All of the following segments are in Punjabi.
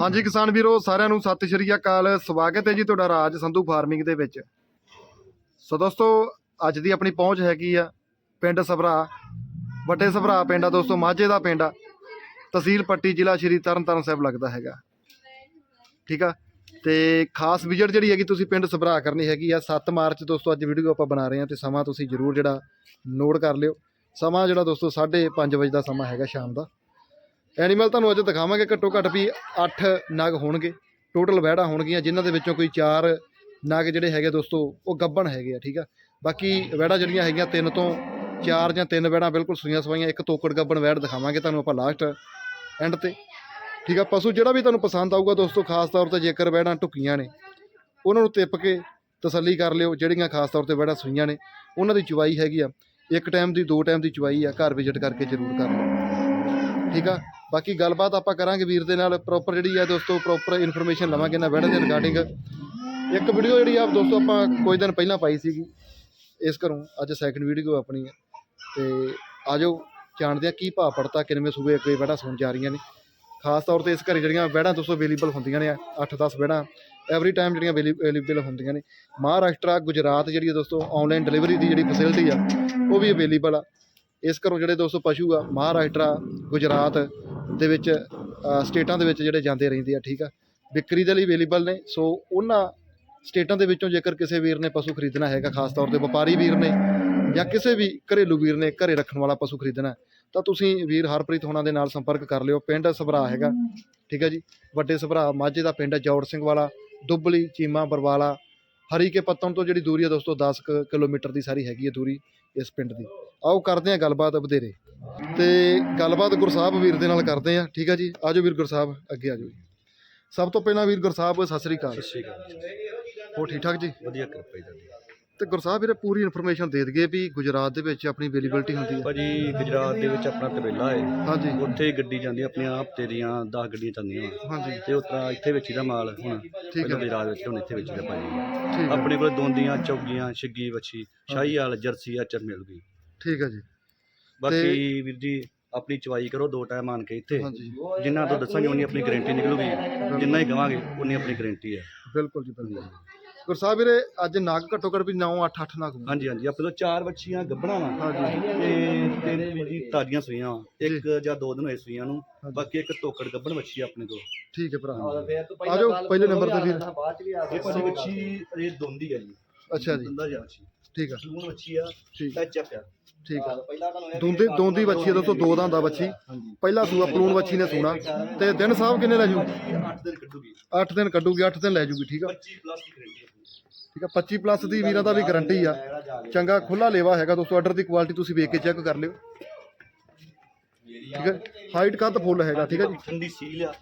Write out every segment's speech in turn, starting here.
ਹਾਂਜੀ ਕਿਸਾਨ ਵੀਰੋ, ਸਾਰਿਆਂ ਨੂੰ ਸਤਿ ਸ਼੍ਰੀ ਅਕਾਲ। ਸਵਾਗਤ ਹੈ ਜੀ ਤੁਹਾਡਾ ਰਾਜ ਸੰਧੂ ਫਾਰਮਿੰਗ ਦੇ ਵਿੱਚ। ਸੋ ਦੋਸਤੋ, ਅੱਜ ਦੀ ਆਪਣੀ ਪਹੁੰਚ ਹੈਗੀ ਆ ਪਿੰਡ ਸਭਰਾ, ਵੱਡੇ ਸਭਰਾ ਪਿੰਡ ਆ ਦੋਸਤੋ, ਮਾਝੇ ਦਾ ਪਿੰਡ ਆ। ਤਹਿਸੀਲ ਪੱਟੀ ਜ਼ਿਲ੍ਹਾ ਸ਼੍ਰੀ ਤਰਨਤਾਰਨ ਸਾਹਿਬ ਲੱਗਦਾ ਹੈਗਾ। ਠੀਕ ਆ? ਤੇ ਖਾਸ ਵਿਜ਼ਿਟ ਜਿਹੜੀ ਹੈਗੀ ਤੁਸੀਂ ਪਿੰਡ ਸਭਰਾ ਕਰਨੀ ਹੈਗੀ ਆ। 7 ਮਾਰਚ ਦੋਸਤੋ, ਅੱਜ ਵੀਡੀਓ ਆਪਾਂ ਬਣਾ ਰਹੇ ਹਾਂ ਤੇ ਸਮਾਂ ਤੁਸੀਂ ਜਰੂਰ ਜਿਹੜਾ ਨੋਟ ਕਰ ਲਿਓ। ਸਮਾਂ ਜਿਹੜਾ ਦੋਸਤੋ 5:30 ਵਜੇ ਦਾ ਸਮਾਂ ਹੈਗਾ ਸ਼ਾਮ ਦਾ। ਐਨੀਮਲ ਤੁਹਾਨੂੰ ਅੱਜ ਦਿਖਾਵਾਂਗੇ ਘੱਟੋ ਘੱਟ ਵੀ 8 ਨਗ ਹੋਣਗੇ। ਟੋਟਲ ਵਹਿੜਾ ਹੋਣਗੀਆਂ, ਜਿਨ੍ਹਾਂ ਦੇ ਵਿੱਚੋਂ ਕੋਈ 4 ਨਗ ਜਿਹੜੇ ਹੈਗੇ ਦੋਸਤੋ, ਉਹ ਗੱਬਣ ਹੈਗੇ ਆ, ਠੀਕ ਆ? ਬਾਕੀ ਵਹਿੜਾ ਜਿਹੜੀਆਂ ਹੈਗੀਆਂ, ਤਿੰਨ ਤੋਂ ਚਾਰ ਜਾਂ ਤਿੰਨ ਵਹਿੜਾਂ ਬਿਲਕੁਲ ਸੂਈਆਂ ਸਵਾਈਆਂ, ਇੱਕ ਤੋਕੜ ਗੱਬਣ ਵਹਿੜ ਦਿਖਾਵਾਂਗੇ ਤੁਹਾਨੂੰ ਆਪਾਂ ਲਾਸਟ ਐਂਡ ਤੇ। ਠੀਕ ਆ, ਪਸ਼ੂ ਜਿਹੜਾ ਵੀ ਤੁਹਾਨੂੰ ਪਸੰਦ ਆਊਗਾ ਦੋਸਤੋ, ਖਾਸ ਤੌਰ ਤੇ ਜੇਕਰ ਵਹਿੜਾਂ ਟੁਕੀਆਂ ਨੇ, ਉਹਨਾਂ ਨੂੰ ਤਿੱਪ ਕੇ ਤਸੱਲੀ ਕਰ ਲਿਓ, ਜਿਹੜੀਆਂ ਖਾਸ ਤੌਰ ਤੇ ਵਹਿੜਾਂ ਸੂਈਆਂ ਨੇ, ਉਹਨਾਂ ਦੀ ਚੁਵਾਈ ਹੈਗੀ ਆ। ਇੱਕ ਟਾਈਮ ਦੀ, ਦੋ ਟਾਈਮ ਦੀ ਚੁਵਾਈ ਆ, ਘਰ ਵਿਜ਼ਿਟ ਕਰਕੇ ਜ਼ਰੂਰ ਕਰ ਲਓ। ਠੀਕ ਆ? ਬਾਕੀ ਗੱਲਬਾਤ ਆਪਾਂ ਕਰਾਂਗੇ ਵੀਰ ਦੇ ਨਾਲ ਪ੍ਰੋਪਰ ਜਿਹੜੀ ਆ ਦੋਸਤੋ ਪ੍ਰੋਪਰ ਇਨਫੋਰਮੇਸ਼ਨ ਲਵਾਂਗੇ ਨਾ ਵਹਿਣ ਦੇ ਰਿਗਾਰਡਿੰਗ ਇੱਕ ਵੀਡੀਓ ਜਿਹੜੀ ਆ ਦੋਸਤੋ ਆਪਾਂ ਕੁਝ ਦਿਨ ਪਹਿਲਾਂ ਪਾਈ ਸੀਗੀ, ਇਸ ਘਰੋਂ, ਅੱਜ ਸੈਕੰਡ ਵੀਡੀਓ ਆਪਣੀ ਹੈ ਤੇ ਆਜੋ, ਜਾਣਦੇ ਆ ਕੀ ਭਾਅ ਪੜਤਾ ਕਿੰਨੇ ਸੂਬੇ ਅੱਗੇ ਵਹਿੜਾਂ ਸੁਣ ਜਾ ਰਹੀਆਂ ਨੇ। ਖਾਸ ਤੌਰ ਤੇ ਇਸ ਘਰੇ ਜਿਹੜੀਆਂ ਵਹਿੜਾਂ ਦੋਸਤੋ ਅਵੇਲੇਬਲ ਹੁੰਦੀਆਂ ਨੇ 8-10 ਵਹਿੜਾਂ ਐਵਰੀ ਟਾਈਮ ਜਿਹੜੀਆਂ ਅਵੇਲੇਬਲ ਹੁੰਦੀਆਂ ਨੇ। ਮਹਾਰਾਸ਼ਟਰ, ਗੁਜਰਾਤ ਜਿਹੜੀ ਆ ਦੋਸਤੋ ਆਨਲਾਈਨ ਡਿਲੀਵਰੀ ਦੀ ਜਿਹੜੀ ਫੈਸਿਲਿਟੀ ਆ, ਉਹ ਵੀ ਅਵੇਲੇਬਲ ਆ। ਇਸ ਘਰੋਂ ਜਿਹੜੇ ਦੋਸਤੋ ਪਸ਼ੂ ਆ, ਮਹਾਰਾਸ਼ਟਰ, ਗੁਜਰਾਤ ਦੇ ਵਿੱਚ ਸਟੇਟਾਂ ਦੇ ਵਿੱਚ ਜਿਹੜੇ ਜਾਂਦੇ ਰਹਿੰਦੇ ਆ, ਠੀਕ ਆ? ਵਿਕਰੀ ਦੇ ਲਈ ਅਵੇਲੇਬਲ ਨੇ, ਸੋ ਉਹਨਾਂ ਸਟੇਟਾਂ ਦੇ ਵਿੱਚੋਂ ਜੇਕਰ ਕਿਸੇ ਵੀਰ ਨੇ ਪਸ਼ੂ ਖਰੀਦਣਾ ਹੈਗਾ, ਖਾਸ ਤੌਰ ਤੇ ਵਪਾਰੀ ਵੀਰ ਨੇ ਜਾਂ ਕਿਸੇ ਵੀ ਘਰੇਲੂ ਵੀਰ ਨੇ ਘਰੇ ਰੱਖਣ ਵਾਲਾ ਪਸ਼ੂ ਖਰੀਦਣਾ, ਤਾਂ ਤੁਸੀਂ ਵੀਰ ਹਰਪ੍ਰੀਤ ਹੋਣਾ ਦੇ ਨਾਲ ਸੰਪਰਕ ਕਰ ਲਿਓ, ਪਿੰਡ ਸਭਰਾ ਹੈਗਾ, ਠੀਕ ਹੈ ਜੀ? ਵੱਡੇ ਸਭਰਾ, ਮਾਝੇ ਦਾ ਪਿੰਡ ਹੈ ਜੌੜ ਸਿੰਘ ਵਾਲਾ, ਦੁੱਬਲੀ, ਚੀਮਾ, ਬਰਵਾਲਾ ਹਰੀ ਕੇ ਪੱਤਣ ਤੋਂ ਜਿਹੜੀ ਦੂਰੀ ਹੈ ਦੋਸਤੋ 10 ਕੁ ਕਿਲੋਮੀਟਰ ਦੀ ਸਾਰੀ ਹੈਗੀ ਹੈ ਦੂਰੀ ਇਸ ਪਿੰਡ ਦੀ। ਆਓ ਕਰਦੇ ਹਾਂ ਗੱਲਬਾਤ ਵਧੇਰੇ ਤੇ ਗੱਲਬਾਤ ਗੁਰਸਾਹਿਬ ਵੀਰ ਦੇ ਨਾਲ ਕਰਦੇ ਹਾਂ। ਠੀਕ ਹੈ ਜੀ? ਆਜੋ ਵੀਰ ਗੁਰਸਾਹਿਬ ਅੱਗੇ ਆਜੋ ਜੀ। ਸਭ ਤੋਂ ਪਹਿਲਾਂ ਵੀਰ ਗੁਰਸਾਹਿਬ ਸਤਿ ਸ੍ਰੀ ਅਕਾਲ। ਸਤਿ ਸ਼੍ਰੀ ਅਕਾਲ। ਹੋ ਠੀਕ ਠਾਕ ਜੀ? ਵਧੀਆ ਕਿਰਪਾ ਜੀ ਤੇ ਗੁਰਸਾਹਿਬ ਵੀਰੇ ਪੂਰੀ ਇਨਫੋਰਮੇਸ਼ਨ ਦੇ ਦਈਏ ਵੀ ਗੁਜਰਾਤ ਦੇ ਵਿੱਚ ਆਪਣੀ ਅਵੇਲੇਬਿਲਟੀ ਹੁੰਦੀ ਹੈ ਭਾਜੀ ਗੁਜਰਾਤ ਦੇ ਵਿੱਚ ਆਪਣਾ ਤਬੇਲਾ ਹੈ ਹਾਂਜੀ। ਉੱਥੇ ਗੱਡੀ ਜਾਂਦੀ ਹੈ ਆਪਣੀਆਂ ਹਫ਼ਤੇ ਦੀਆਂ 10 ਗੱਡੀਆਂ ਵਾਂ। ਹਾਂਜੀ। ਤੇ ਉਸ ਤਰ੍ਹਾਂ ਇੱਥੇ ਵਿੱਚ ਦਾ ਮਾਲ ਹੁਣ ਠੀਕ ਹੈ ਗੁਜਰਾਤ ਵਿੱਚ ਹੁਣ ਇੱਥੇ ਵਿੱਚ ਦਾ ਭਾਜੀ। ਆਪਣੇ ਕੋਲ ਦੋਂਦੀਆਂ ਚੌਗੀਆਂ ਛਿੱਗੀ ਵੱਛੀ ਸ਼ਾਹੀਵਾਲ ਜਰਸੀ ਆਚਰ ਮਿਲ ਗਈ। ਠੀਕ ਹੈ ਜੀ। ਬਾਕੀ ਵੀਰ ਜੀ ਆਪਣੀ ਚਵਾਈ ਕਰੋ ਦੋ ਟਾਈਮ ਆਣ ਕੇ ਇੱਥੇ। ਹਾਂਜੀ। ਜਿੰਨਾ ਤੋਂ ਦੱਸਾਂਗੇ ਉਨੀ ਆਪਣੀ ਗਾਰੰਟੀ ਨਿਕਲੂਗੀ। ਜਿੰਨਾ ਹੀ ਕਵਾਂਗੇ ਉਨੀ ਆਪਣੀ ਗਾਰੰਟੀ ਹੈ ਬਿਲਕੁਲ ਜੀ ਬਿਲਕੁਲ। ਗੁਰਸਾਹਿਬ ਵੀਰੇ ਅੱਜ ਨਾਗ ਘੱਟੋ ਘੱਟ ਵੀ 9 8 8 ਨਾਗ ਹਾਂਜੀ ਹਾਂਜੀ। ਆਪਣੇ ਤੋਂ ਚਾਰ ਵੱਛੀਆਂ ਗੱਭਣਾ ਵਾ। ਹਾਂਜੀ। ਤੇ ਤਿੰਨ ਵੀਰ ਜੀ ਤਾਜ਼ੀਆਂ ਸੂਈਆਂ ਵਾਂ। ਇੱਕ ਜਾਂ ਦੋ ਦਿਨ ਹੋਏ ਸੂਈਆਂ ਨੂੰ। ਹਾਂਜੀ। ਬਾਕੀ ਇੱਕ ਤੋਕੜ ਗੱਭਣ ਵੱਛੀ ਆ ਆਪਣੇ ਕੋਲ। ਠੀਕ ਹੈ ਭਰਾ। ਆਜੋ ਪਹਿਲੇ ਨੰਬਰ ਤੇ ਵੀਰ। ਇਹ ਭਾਜੀ ਵੱਛੀ ਇਹ ਦੋਂਦੀ ਆ ਜੀ। ਅੱਛਾ ਜੀ। ਦੰਦਾ ਜਾ ਵੱਛੀ। ਠੀਕ ਆ। ਸੂਣ ਵੱਛੀ ਆ ਠੀਕ। ਟੱਚ ਆ ਠੀਕ ਆ। ਦੋਂਦੀ ਦੋਂਦੀ ਬੱਚੀ ਆ ਦੋਸਤੋ ਦੋ ਦੰਦਾ ਬੱਚੀ ਹਾਂਜੀ। ਪਹਿਲਾ ਸੂਆ ਪਲੂਣ ਬੱਚੀ ਨੇ ਸੂਣਾ। ਤੇ ਦਿਨ ਸਾਹਿਬ ਕਿੰਨੇ ਲੈ ਜੂ? 8 ਦਿਨ ਕੱਢੂਗੀ। 8 ਦਿਨ ਕੱਢੂਗੀ 8 ਦਿਨ ਲੈ ਜੂਗੀ ਠੀਕ ਆ। 25 ਪਲੱਸ ਦੀ ਗਰੰਟੀ ਠੀਕ ਆ 25 ਪਲੱਸ ਦੀ ਵੀਰਾਂ ਦਾ ਵੀ ਗਾਰੰਟੀ ਆ। ਚੰਗਾ ਖੁੱਲਾ ਲੇਵਾ ਹੈਗਾ ਦੋਸਤੋ ਆਰਡਰ ਦੀ ਕੁਆਲਿਟੀ ਤੁਸੀਂ ਵੇਖ ਕੇ ਚੈੱਕ ਕਰ ਲਿਓ। ਠੀਕ ਹੈ ਹਾਈਟ ਕੱਦ ਫੁੱਲ ਹੈਗਾ ਠੀਕ ਹੈ ਜੀ। ਠੰਡੀ ਸੀਲ ਆ।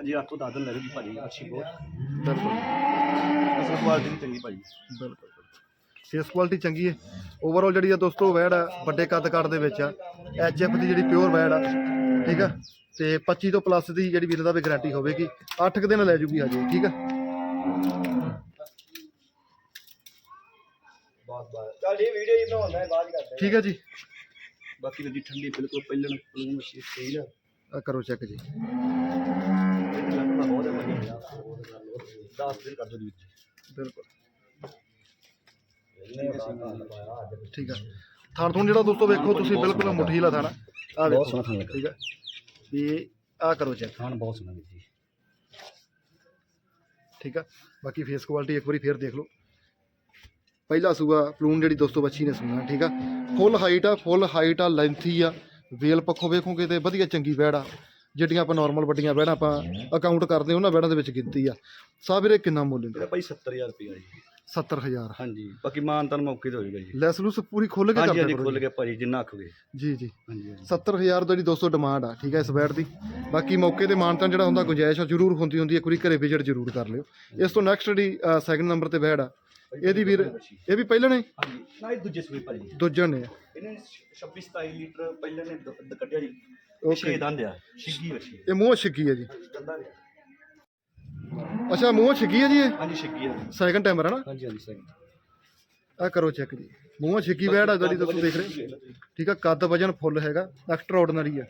ਅਜੇ 8 ਤੋਂ 10 ਦਿਨ ਲੱਗੂਗੀ ਭਾਜੀ ਅੱਛੀ ਬਹੁਤ। ਬਿਲਕੁਲ। ਅਸਲ ਕੁਆਲਿਟੀ ਚੰਗੀ ਭਾਜੀ। ਬਿਲਕੁਲ। ਫੇਸ ਕੁਆਲਿਟੀ ਚੰਗੀ ਹੈ। ਓਵਰਆਲ ਜਿਹੜੀ ਆ ਦੋਸਤੋ ਵੈੜ ਆ ਵੱਡੇ ਕੱਦ ਕੱਟ ਦੇ ਵਿੱਚ ਆ। ਐਚਐਫ ਦੀ ਜਿਹੜੀ ਪਿਓਰ ਵੈੜ ਆ ਠੀਕ ਆ? ਤੇ 25 ਤੋਂ ਪਲੱਸ ਦੀ ਜਿਹੜੀ ਵੀਰ ਦਾ ਵੀ ਗਾਰੰਟੀ ਹੋਵੇਗੀ। 8 ਕੁ ਦਿਨ ਲੈ ਜੂਗੀ ਹਜੇ ਠੀਕ ਆ? ਚੱਲ ਇਹ ਵੀਡੀਓ ਹੀ ਬਣਾਉਂਦਾ ਬਾਅਦ ਕਰਦੇ ਠੀਕ ਆ ਜੀ। ਬਾਕੀ ਜੀ ਠੰਡੀ ਬਿਲਕੁਲ ਪਹਿਲਣ ਪਲੂਣ ਅੱਛੀ ਸੀਲ ਆ। ਆ ਕਰੋ ਚੈੱਕ ਜੀ। ਬਹੁਤ ਵਧੀਆ 10 ਦਿਨ ਕਰ ਦੋ ਜੀ ਬਿਲਕੁਲ। ਠੀਕ ਆ ਥਾਣ ਥੂਣ ਜਿਹੜਾ ਦੋਸਤੋ ਵੇਖੋ ਤੁਸੀਂ ਬਿਲਕੁਲ ਮੁੱਠੀਲਾ ਥਾਣਾ। ਆ ਬਹੁਤ ਸੋਹਣਾ ਥਾਣ ਠੀਕ ਆ ਵੀ ਆ ਕਰੋ ਚੈੱਕ ਖਾਣ ਬਹੁਤ ਸੋਹਣਾ ਵੀਰ ਜੀ। ਠੀਕ ਆ ਬਾਕੀ ਫੇਸ ਕੁਆਲਿਟੀ ਇੱਕ ਵਾਰੀ ਫੇਰ ਦੇਖ ਲਓ। ਪਹਿਲਾ ਸੂਆ ਪਲੂਨ ਜਿਹੜੀ ਦੋਸਤੋ ਬੱਚੀ ਨੇ ਸੁਣਾ ਠੀਕ ਆ। ਫੁੱਲ ਹਾਈਟ ਆ ਫੁੱਲ ਹਾਈਟ ਆ ਲੈਂਥੀ ਆ। ਵੇਲ ਪੱਖੋਂ ਵੇਖੋਗੇ ਤੇ ਵਧੀਆ ਚੰਗੀ ਵੈੜ ਆ। ਜਿਹੜੀਆਂ ਆਪਾਂ ਨਾਰਮਲ ਵੱਡੀਆਂ ਵੈੜਾਂ ਆਪਾਂ ਅਕਾਊਂਟ ਕਰਦੇ ਉਹਨਾਂ ਵੈੜਾਂ ਦੇ ਵਿੱਚ ਗਿਣਤੀ ਆ। ਸਾਹ ਵੀਰੇ ਕਿੰਨਾ ਮੁੱਲ ਹੁੰਦਾ? ਭਾਈ 70000 ਰੁਪਏ ਜੀ। 70000 ਹਾਂਜੀ ਬਾਕੀ ਮਾਨ ਤਾਂ ਮੌਕੇ ਤੇ ਹੋਏਗਾ ਜੀ। ਲੈਸ ਲੂਸ ਪੂਰੀ ਖੁੱਲ ਕੇ ਹਾਂਜੀ ਕਰਦੇ ਹਾਂਜੀ ਕਰੋ ਖੁੱਲ। ਕੇ ਭਾਜੀ ਜਿੰਨਾ ਆਖੋਗੇ। ਜੀ ਜੀ। ਹਾਂਜੀ ਹਾਂਜੀ। 70000 ਜਿਹੜੀ ਦੋਸਤੋ ਡਿਮਾਂਡ ਆ ਠੀਕ ਹੈ ਇਸ ਵੈੜ ਦੀ। ਬਾਕੀ ਮੌਕੇ ਤੇ ਮਾਨਤਾਂ ਜਿਹੜਾ ਹੁੰਦਾ ਗੁੰਜਾਇਸ਼ ਆ ਜ਼ਰੂਰ ਹੁੰਦੀ ਹੁੰਦੀ ਹੈ ਵਾਰੀ ਘਰੇ ਵਿਜ਼ਿਟ ਜ਼ਰੂਰ ਕਰ ਲਿਓ। ਇਸ ਤੋਂ ਨੈਕਸਟ ਜਿਹੜੀ ਸੈਕੰਡ ਨੰਬਰ ਤੇ ਵੈੜ ਆ ਇਹਦੀ ਵੀਰ ਇਹ ਵੀ ਪਹਿਲਾਂ ਨੇ? ਹਾਂਜੀ। ਨਾ ਇਹ ਦੂਜੇ ਸੂਈ ਭਾਜੀ। ਦੂਜੇ ਨੇ। ਆ ਇਹਨੇ 26 27 ਲੀਟਰ ਪਹਿਲਾਂ ਨੇ ਦ- ਦ- ਕੱਢਿਆ ਜੀ। Okay. ਛੇ ਦੰਦ ਆ ਛਿੱਗੀ ਵੱਛੀ। ਇਹ ਮੂੰਹ ਛਿੱਕੀ ਹੈ ਜੀ। ਕੰਦਾ ਅੱਛਾ ਮੂੰਹ ਛਿੱਕੀ ਹੈ ਜੀ ਇਹ? ਹਾਂਜੀ ਛਿੱਗੀ ਆ ਸੈਕੰਡ ਟਾਈਮਰ ਹੈ ਨਾ? ਹਾਂਜੀ ਹਾਂਜੀ ਸਹੀ ਆ ਕਰੋ ਚੈੱਕ ਜੀ। ਮੂੰਹ ਛਿੱਕੀ ਵੈੜ ਆ ਜਿਹੜੀ ਤੁਸੀਂ ਦੇਖ ਰਹੇ ਹੋ। ਠੀਕ ਆ ਕੱਦ ਵਜਨ ਫੁੱਲ ਹੈਗਾ ਐਕਸਟਰਾ ਆਰਡੀਨਰੀ ਆ।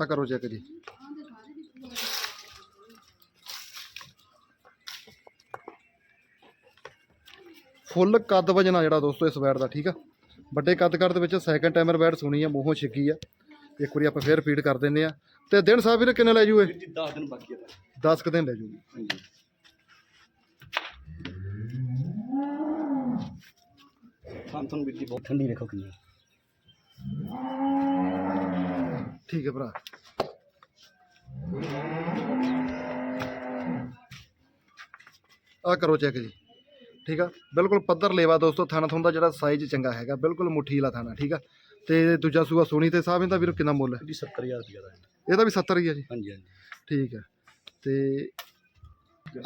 ਆ ਕਰੋ ਚੈੱਕ ਜੀ। ਫੁੱਲ ਕੱਦ ਵਜਣਾ ਜਿਹੜਾ ਦੋਸਤੋ ਇਸ ਬੈਟ ਦਾ ਠੀਕ ਆ? ਵੱਡੇ ਕੱਦ ਕੱਦ ਦੇ ਵਿੱਚ ਸੈਕੰਡ ਟਾਈਮਰ ਬੈਟ ਸੁਣੀ ਆ ਮੂੰਹੋਂ ਛਿੱਗੀ ਆ। ਇੱਕ ਵਾਰੀ ਆਪਾਂ ਫੇਰ ਫੀਡ ਕਰ ਦਿੰਨੇ ਆ। ਤੇ ਦਿਨ ਸਾਹਿਬ ਵੀਰ ਕਿੰਨੇ ਲੈ ਜੂ ਇਹ ਵੀਰ ਜੀ 10 ਦਿਨ ਬਾਕੀ ਹੈ 10 ਕੁ ਦਿਨ ਲੈ ਜੂਗੀ। ਹਾਂਜੀ। ਤੁਹਾਨੂੰ ਬਹੁਤ ਠੰਡੀ ਕਿੰਨੀ ਠੀਕ ਹੈ ਭਰਾ। ਆ ਕਰੋ ਚੈੱਕ ਜੀ। ਠੀਕ ਆ? ਬਿਲਕੁਲ ਪੱਧਰ ਲੇਵਾ ਦੋਸਤੋ ਥਾਣਾ ਦਾ ਜਿਹੜਾ ਸਾਈਜ਼ ਚੰਗਾ ਹੈਗਾ ਬਿਲਕੁਲ ਮੁੱਠੀ ਵਾਲਾ ਥਾਣਾ ਠੀਕ ਆ? ਤੇ ਦੂਜਾ ਸੂਆ ਸੋਣੀ ਤੇ ਸਾਹਿਬ ਇਹਦਾ ਵੀਰ ਕਿੰਨਾ ਮੁੱਲ ਹੈ? ਜੀ 70000 ਰੁਪਏ ਦਾ ਹੈ। ਇਹਦਾ ਵੀ 70 ਹੀ ਆ ਜੀ? ਹਾਂਜੀ ਹਾਂਜੀ। ਠੀਕ ਹੈ ਤੇ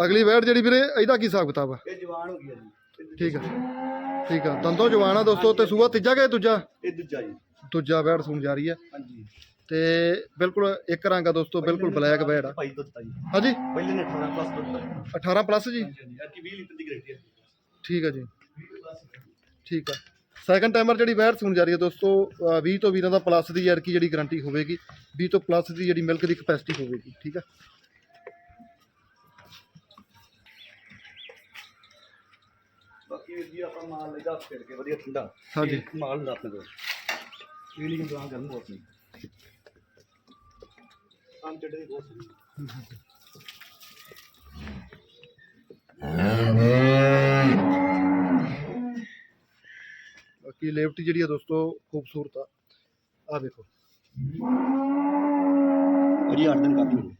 ਅਗਲੀ ਵੈਟ ਜਿਹੜੀ ਵੀਰੇ ਇਹਦਾ ਕੀ ਹਿਸਾਬ ਕਿਤਾਬ ਆ? ਇਹ ਜਵਾਨ ਹੋ ਗਿਆ ਜੀ। ਠੀਕ ਆ। ਠੀਕ ਆ। ਦੰਦੋਂ ਜਵਾਨ ਆ ਦੋਸਤੋ ਤੇ ਸੂਆ ਤੀਜਾ ਕਿ ਦੂਜਾ? ਇਹ ਦੂਜਾ ਜੀ। ਦੂਜਾ ਵੈਟ ਸੁਣ ਜਾ ਰਹੀ ਹੈ ਹਾਂਜੀ। ਤੇ ਬਿਲਕੁਲ ਇੱਕ ਰੰਗ ਆ ਦੋਸਤੋ ਬਿਲਕੁਲ ਬਲੈਕ ਵੈਟ ਆ। ਭਾਈ ਦੁੱਧ ਦਿੱਤਾ ਜੀ। ਹਾਂਜੀ? ਪਹਿਲੇ ਨੇ 18 ਪਲੱਸ ਦਿੱਤਾ 18 ਪਲੱਸ ਜੀ? ਹਾਂਜੀ ਹਾਂਜੀ। ਅੱਜ 20 ਲੀਟਰ ਦੀ ਗਰੰਟੀ ਹੈ ਠੀਕ ਹੈ ਜੀ। ਠੀਕ ਆ। ਸੈਕੰਡ ਟਾਈਮਰ ਜਿਹੜੀ ਵੈਟ ਸੁਣ ਜਾ ਰਹੀ ਹੈ ਦੋਸਤੋ ਅ, 20 ਤੋਂ 20 ਦਾ ਪਲੱਸ ਦੀ ਯਾਰ ਕੀ ਜਿਹੜੀ ਗਾਰੰਟੀ ਹੋਵੇਗੀ 20 ਤੋਂ ਪਲੱਸ ਦੀ ਜਿਹੜੀ ਮਿਲਕ ਦੀ ਕਪੈਸਿਟੀ ਹੋਵੇਗੀ ਠੀਕ ਆ। ਬਾਕੀ ਵੀਰ ਜੀ ਆਪਾਂ ਮਾਲ ਲੈਦਾ ਫਿਰ ਕੇ ਵਧੀਆ ਠੰਡਾ। ਹਾਂਜੀ। ਇਹ ਮਾਲ ਹੁੰਦਾ ਆਪਣੇ ਕੋਲ ਇਹ ਨਹੀਂ ਗਾਂ ਗਰਮ ਹੋ ਆਪਣੀ ਆਮ ਚੱਡੇ ਬਹੁਤ ਸੋਹਣੀ ਬਾਕੀ ਲੇਫਟੀ ਜਿਹੜੀ ਆ ਦੋਸਤੋ ਖੂਬਸੂਰਤ ਆ। ਆ ਦੇਖੋ ਅਜੀ 8 ਦਿਨ ਕਾਫੀ ਹੋ ਗਏ।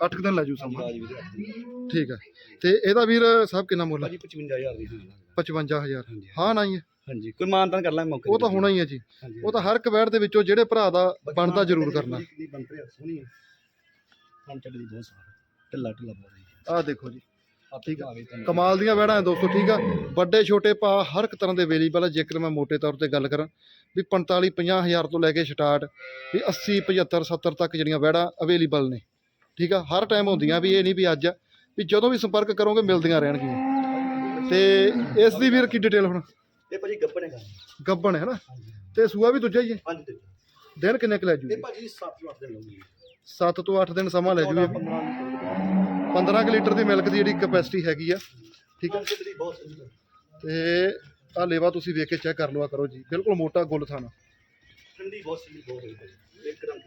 8 ਦਿਨ ਲੈ ਜੂ ਸਮਾਂ। ਰਾਜ ਵੀਰ 8 ਦਿਨ। ਠੀਕ ਆ। ਤੇ ਇਹਦਾ ਵੀਰ ਸਾਹਿਬ ਕਿੰਨਾ ਮੁੱਲ ਹੈ ਭਾਜੀ 55000 ਦੀ ਹੋਈ 55000 ਹਾਂਜੀ ਹਾਂ ਨਾ ਹੀ ਹੈ ਹਾਂਜੀ ਕੋਈ ਮਾਨਤਾਨ ਕਰ ਲੈ ਮੌਕੇ ਉਹ ਤਾਂ ਹੋਣਾ ਹੀ ਹੈ ਜੀ। ਹਾਂਜੀ ਉਹ ਤਾਂ ਹਰ ਵੈਟ ਦੇ ਵਿੱਚੋਂ ਜਿਹੜੇ ਭਰਾ ਦਾ ਬਣਦਾ ਜ਼ਰੂਰ ਕਰਨਾ। ਬਣ ਰਹੀ ਸੋਹਣੀ ਹੈ ਹਾਂ ਦੀ ਬਹੁਤ ਸਾਰਾ ਢਿੱਲਾ ਢਿੱਲਾ ਬਹੁਤ ਆਹ ਦੇਖੋ ਜੀ। ਠੀਕ ਆ। ਕਮਾਲ ਦੀਆਂ ਵੈੜਾਂ ਹੈ ਦੋਸਤੋ ਠੀਕ ਆ। ਵੱਡੇ ਛੋਟੇ ਪਾ ਹਰ ਇੱਕ ਤਰ੍ਹਾਂ ਦੇ ਅਵੇਲੇਬਲ ਆ ਜੇਕਰ ਮੈਂ ਮੋٹے ਤੌਰ ਤੇ ਗੱਲ ਕਰਾਂ ਵੀ 45 50 ਹਜ਼ਾਰ ਤੋਂ ਲੈ ਕੇ ਸਟਾਰਟ ਵੀ 80 75 70 ਤੱਕ ਜਿਹੜੀਆਂ ਵੈੜਾਂ ਅਵੇਲੇਬਲ ਨੇ ਠੀਕ ਆ। ਹਰ ਟਾਈਮ ਹੁੰਦੀਆਂ ਵੀ ਇਹ ਨਹੀਂ ਵੀ ਅੱਜ ਵੀ ਜਦੋਂ ਵੀ ਸੰਪਰਕ ਕਰੋਗੇ ਮਿਲਦੀਆਂ ਰਹਿਣਗੀਆਂ। ਤੇ ਇਸ ਦੀ ਵੀਰ ਕੀ ਡਿਟੇਲ ਹੁਣ? ਇਹ ਭਾਜੀ ਗੱਪਣੇ ਗਾ ਗੱਬਣ ਹੈ ਨਾ? ਹਾਂਜੀ। ਤੇ ਸੂਆ ਵੀ ਦੂਜਾ ਹੀ ਹੈ? ਪੰਜ ਦਿਨ ਦਿਨ ਕਿੰਨੇ ਕੁ ਲੈ ਜੂ ਇਹ ਭਾਜੀ 7 8 ਦਿਨ ਲਾਉਂਗੀ 7 ਤੋਂ 8 ਦਿਨ ਸਮਾਂ ਲੈ ਜੂ 15 ਲੀਟਰ 15 ਕੁ ਲੀਟਰ ਦੀ ਮਿਲਕ ਦੀ ਜਿਹੜੀ ਕਪੈਸਿਟੀ ਹੈਗੀ ਆ ਠੀਕ ਆ। ਹੈ। ਤੇ ਆ ਲੇਵਾ ਤੁਸੀਂ ਵੇਖ ਕੇ ਚੈੱਕ ਕਰ ਲਵਾ ਕਰੋ ਜੀ। ਬਿਲਕੁਲ ਮੋਟਾ ਗੁੱਲ ਥਾਣਾ। ਠੰਡੀ ਬਹੁਤ ਸੀ ਬਹੁਤ ਹੋਈ ਇੱਕਦਮ।